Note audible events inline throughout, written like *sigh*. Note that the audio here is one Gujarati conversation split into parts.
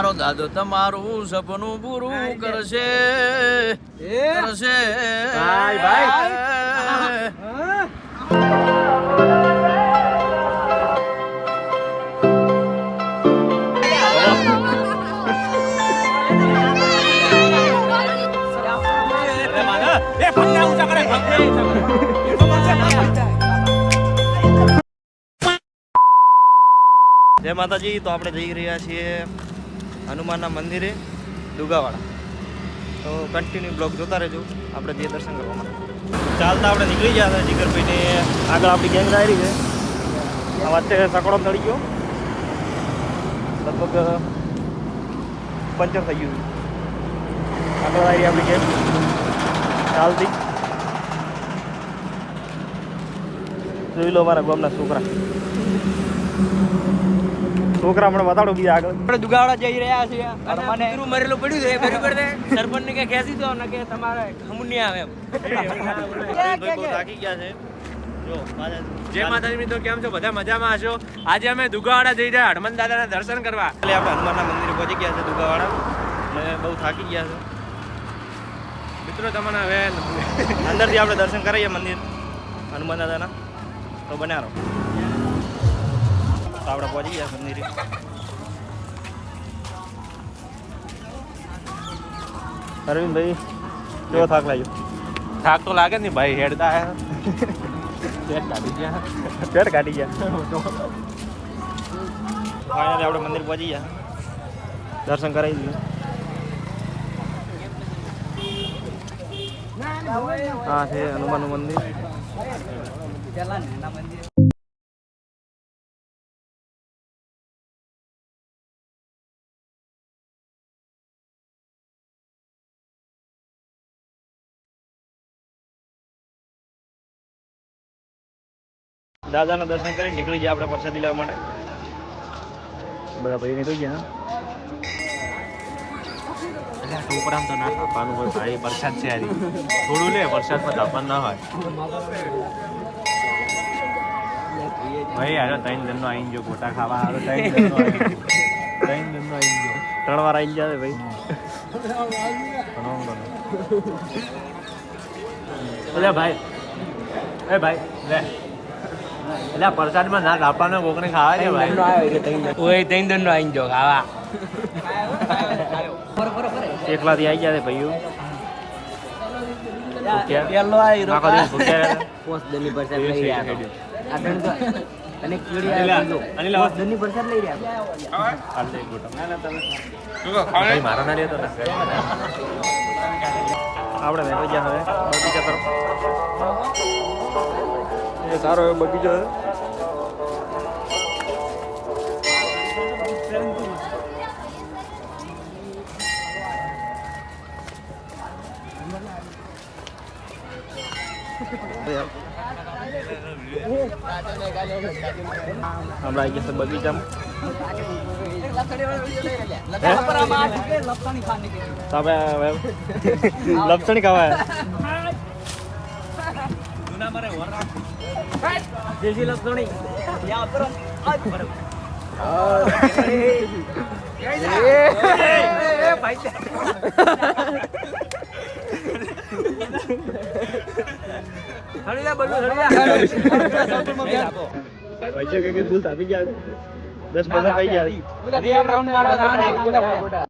મારો દાદો તમારું સપનું પૂરું કરશે. કરશે. ભાઈ, ભાઈ. જય માતાજી તો આપણે જઈ રહ્યા છીએ. હનુમાનના મંદિરે દુગાવાડા તો કન્ટિન્યુ બ્લોગ જોતા રહેજો. આપણે જે દર્શન કરવા માટે. ચાલતા આપણે નીકળી ગયા હતા જીગરભાઈને. આગળ આપણી ગેંગ આવી છે. આ વચ્ચે સકડો ચડી ગયો. લગભગ પંચર થઈ ગયું. આગળ આવી આપણી ગેંગ ચાલતી. જોઈ લો મારા ગામના છોકરા. છોકરા મને બતાડો બીજા આગળ. આપણે દુગાવડા જઈ રહ્યા છીએ અને મને કૂતરું મરેલું પડ્યું છે બરાબર છે? સરપંચ ને કે ખેંચી દો ને કે તમારે ખમું નહીં આવે થાકી ગયા છે. જય માતાજી મિત્રો કેમ છો? બધા મજામાં હશો? આજે અમે દુગાવાડા જઈ રહ્યા હનુમાન દાદાના દર્શન કરવા. એટલે આપણે હનુમાનના મંદિરે પહોંચી ગયા છે દુગાવાડા. અને બહુ થાકી ગયા છે. મિત્રો તમને હવે અંદરથી આપણે દર્શન કરીએ મંદિર. હનુમાન દાદાના. તો બન્યા રહો તો આપણે પહોંચી ગયા મંદિરે. અરવિંદભાઈ કેવો થાક લાગ્યો? થાક તો લાગે ને ભાઈ હેડતા હે. પેટ કાઢી ગયા. પેટ કાઢી ગયા. ફાઇનલી આપણે મંદિર પહોંચી ગયા. દર્શન કરાવી દીધું. હા છે હનુમાનનું મંદિર. દાદાના દર્શન કરી નીકળી જાય આપણે પ્રસાદી લેવા માટે. બધા ભાઈ નીકળી ગયા ટોપરામ તો ના કાપવાનું હોય ભાઈ વરસાદ છે યારી થોડું લે વરસાદમાં તાપમાન ના હોય. ભાઈ યાર ત્રણ જણનો આવીને જો ગોટા ખાવા હારો ત્રણ જણનો ત્રણ જણનો આવીને જો ત્રણ વાર આવી જાય ભાઈ. ઘણો ભાઈ એ ભાઈ લે. અલ્યા પ્રસાદમાં ના રાપાનો કોકને ખાવા છે ભાઈ. ઓય ત્રણ જણનો આવીને જો ખાવા. એકલાથી આવી ગયા ભાઈઓ. આવી. આ આવી. ભાઈ ના લેતો આપણે નીકળી ગયા હવે. બગીચા તરફ. એ સારો એવો બગીચો આપણે આવી છે બગીચામાં. તો આપણે હવે *laughs* લપસણી ખાવા પૈસા કઈ કઈ ભૂલ થાપી ગયા દસ પંદર થઈ ગયા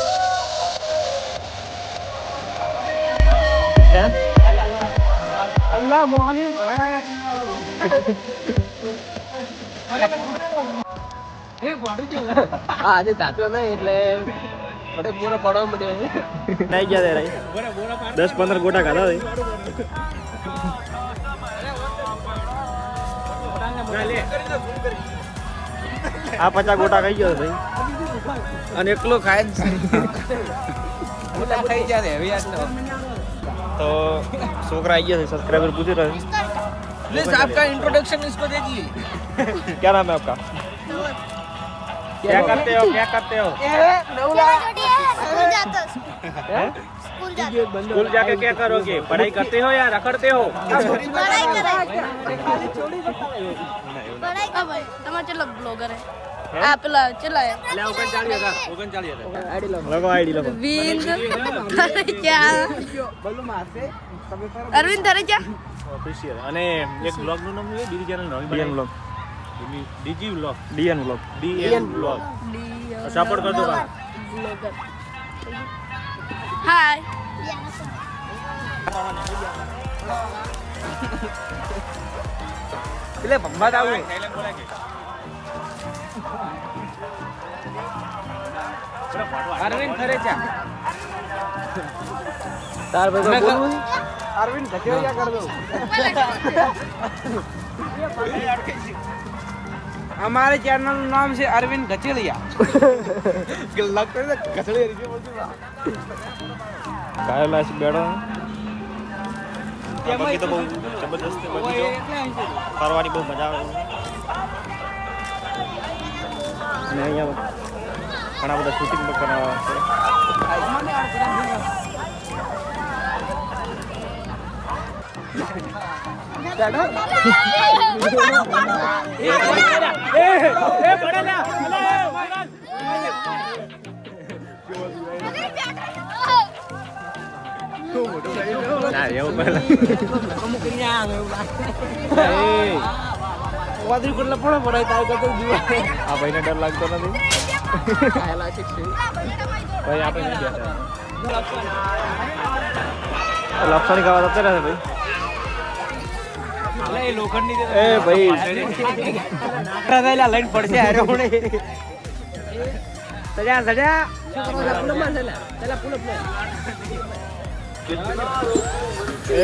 અલ્લાહ આજે તાતો નહીં એટલે પૂરો પડવા મળ્યો નહીં દસ પંદર ગોટા ખાધા હતી આ પચાસ ગોટા ખાઈ ગયો ભાઈ. અને એકલો ખાય જ *laughs* ખાઈ ગયા तो छोकरा आइए सब्सक्राइबर पूछ रहे प्लीज़ आपका इंट्रोडक्शन इसको दे दीजिए। *laughs* क्या नाम है आपका? क्या करते हो? क्या करते हो? स्कूल *laughs* स्कूल जाके क्या करोगे? पढ़ाई करते हो या रखड़ते हो? पढ़ाई *laughs* पढ़ाई चलो ब्लॉगर है। ચલો આ આઈડી ક્યાં અરવિંદ તારે ક્યાં ઓફિશિયલ અને એક બ્લોગનું નામ છે? ડીડી ચેનલ નવી DN blog DG blog DN blog DN blog support કરજો બ્લોગર હાય એટલે આવું અરવિંદ ખરેચા. તાર ભાઈ બોલવું? અરવિંદ ધકેલિયા કર દો અમારે ચેનલનું નામ છે અરવિંદ ગચેલિયા લગતો ગચેલિયા કાયલા છે બેડો. આ બહુ જબરદસ્ત બગીચો ફરવાની બહુ મજા આવે. અને અહીંયા ઘણા બધા શૂટિંગ પણ કરાવવા છે ના એવું પહેલા વાદળી કોટલા પણ ભરાય તાર કરતો જીવા આ ભાઈને ડર લાગતો નથી. ભાઈ આપણે નહીં ગયા લક્ષણી ખાવા જતા રહે ભાઈ. લોખંડની એ ભાઈ. લાઈન પડશે અરે હું સજા સજા. એ.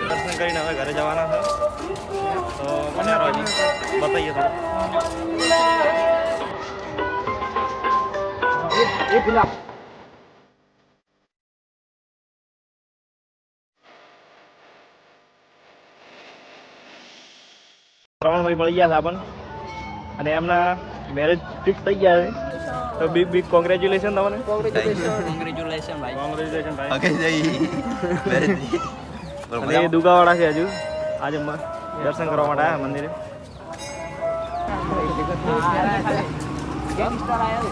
દર્શન કરીને હવે ઘરે જવાના છે તો મને બતાવીએ થોડું ત્રણ ભાઈ મળી ગયા આપણને. અને એમના મેરેજ ફિક્સ થઈ ગયા છે. તો બિગ બિગ કોંગ્રેચ્યુલેશન તમને. કોંગ્રેચ્યુલેશન ભાઈ. કોંગ્રેચ્યુલેશન છે હજુ. આજે દર્શન કરવા માટે આવ્યા મંદિરે.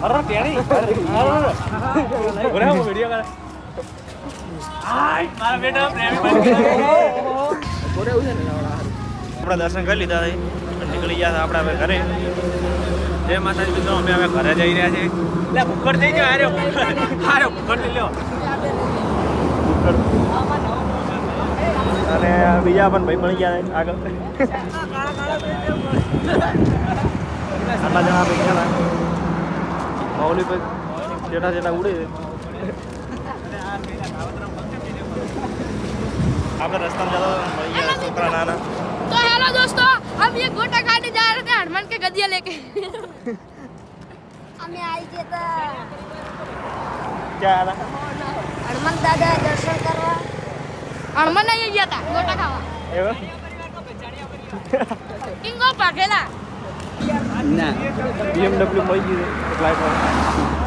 અરે પેણી અરે ઓરે વિડિયો કર. આય મારા બેટા પ્રેમી બની ગયો. ઓરે ઉજે ને આપણે દર્શન કરી લીધા છે. નીકળી ગયા આપણે હવે ઘરે. જય માતાજી મિત્રો, અમે હવે ઘરે જઈ રહ્યા છીએ. એટલે ભૂખડ થઈ ગયો હારે હારે ભૂખડ લઈ લ્યો. અને બીજા પણ ભાઈ મળી ગયા આગળ. આટલા જણા ભાઈ ગયા મૌલી ભાઈ જેટા જેટા ઉડે આપણે રસ્તામાં જતા મળી ગયા છોકરા, નાના. तो हेलो दोस्तों हम ये गोटा खाने जा रहे थे हनुमान के गदिया लेके हमें आई गए था ક્યાં હતા हनुमान दादा दर्शन करवा हनुमान नहीं गया था गोटा खावा એવું किंग ऑफ अकेला ના BMW મળી ગયું છે ફ્લાઇટમાં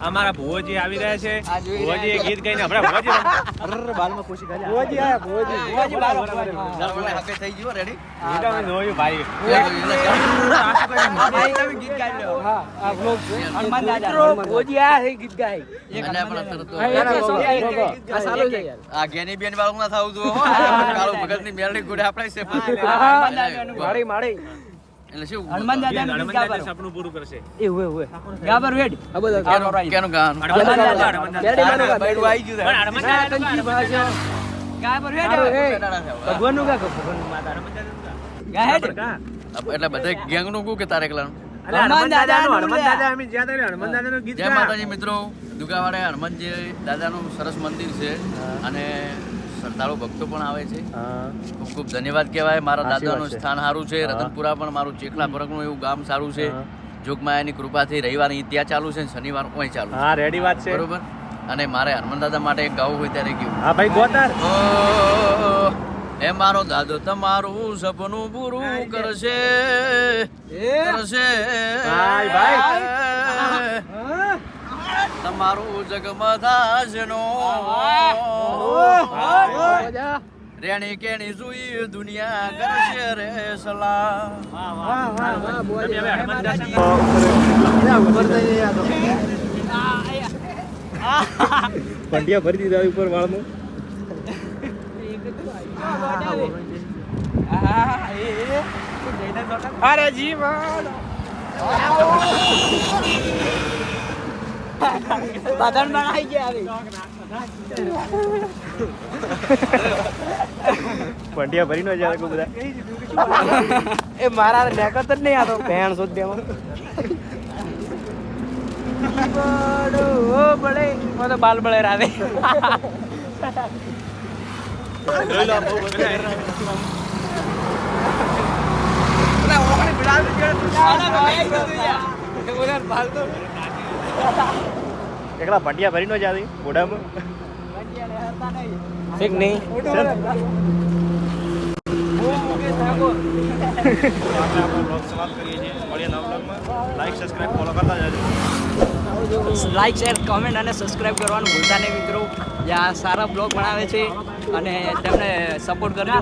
અમારા ભુવોજી આવી રહ્યા છે ભુવોજી એ ગીત ગાઈને હમણાં ભુવોજી ભુવાજી આયા ભુવાજી ભુવાજી બાર થઈ ગયો રેડી ગીત અમે જોયું ભાઈ હા આ vlog છે હનુમાન દાદા ભુવાજી આયા છે ગીત ગાય આ સારું છે યાર આ ગેની બેન વાળું ના થાઉ હો. કાળુ ભગતની મેલડી ગુડે આપણે છે મારી મારી એટલે શું? હનુમાન દાદા નું ગીત સપનું પૂરું કરશે. એ હોય હોય ગાબર વેડ. આ બધા કેનું- કેનું ગાવાનું? હનુમાન દાદા બેડી માનો ગા બૈરું ગયું પણ હનુમાન દાદા તો ભાષા ગાબર વેડ. ભગવાનનું ગા ભગવાનનું માતા. ગાય છે એટલે બધા ગેંગનું કું કે તારે એકલાનું હનુમાન દાદાનું દાદાનું હનુમાન. દાદા અમે જ્યાં હતા હનુમાન દાદાનું ગીત જય ગા. માતાજી મિત્રો. દુગાવાડે હનુમાનજી દાદાનું સરસ મંદિર છે. અને શ્રદ્ધાળુ ભક્તો પણ આવે છે. ખૂબ ખૂબ ધન્યવાદ કહેવાય. મારા દાદાનું સ્થાન સારું છે. રતનપુરા પણ મારું ચેખલા પરકનું એવું ગામ સારું છે. જોગમાયાની કૃપાથી રવિવાર અહીં ત્યાં ચાલુ છે શનિવાર અહીં ચાલુ હા રેડી વાત છે. બરોબર? અને મારે હનુમાન દાદા માટે એક ગાવું હોય ત્યારે ગયું હા ભાઈ ગોતાર. એ મારો દાદો તમારું સપનું પૂરું કરશે. કરશે. ભાઈ, ભાઈ. તમારું જગમદાસનો રેણી કેણી સુઈ દુનિયા કરશે રે દાદા પંડિયા ભરી દીધા ઉપર વાળનું. અરે જીવન. બદન બનાવી ગયા પંડિયા ભરી નો જાય બધા. એ મારા નેકત જ નહીં આતો ભેણ શોધ દેમાં ઓ બળે મને તો બાલ બળે રાવે એકલા પંડિયા ભરી નો જાય મોઢામાં ઠીક નહીં આપણે આપણો બ્લોગ સમાપ્ત ભંડિયા છીએ નો લાઈક સબસ્ક્રાઇબ ફોલો કરતા જજો લાઈક શેર કોમેન્ટ અને સબસ્ક્રાઇબ કરવાનું ભૂલતા નહીં મિત્રો. જ્યાં સારા બ્લોગ બનાવે છે અને તેમને સપોર્ટ કરજો.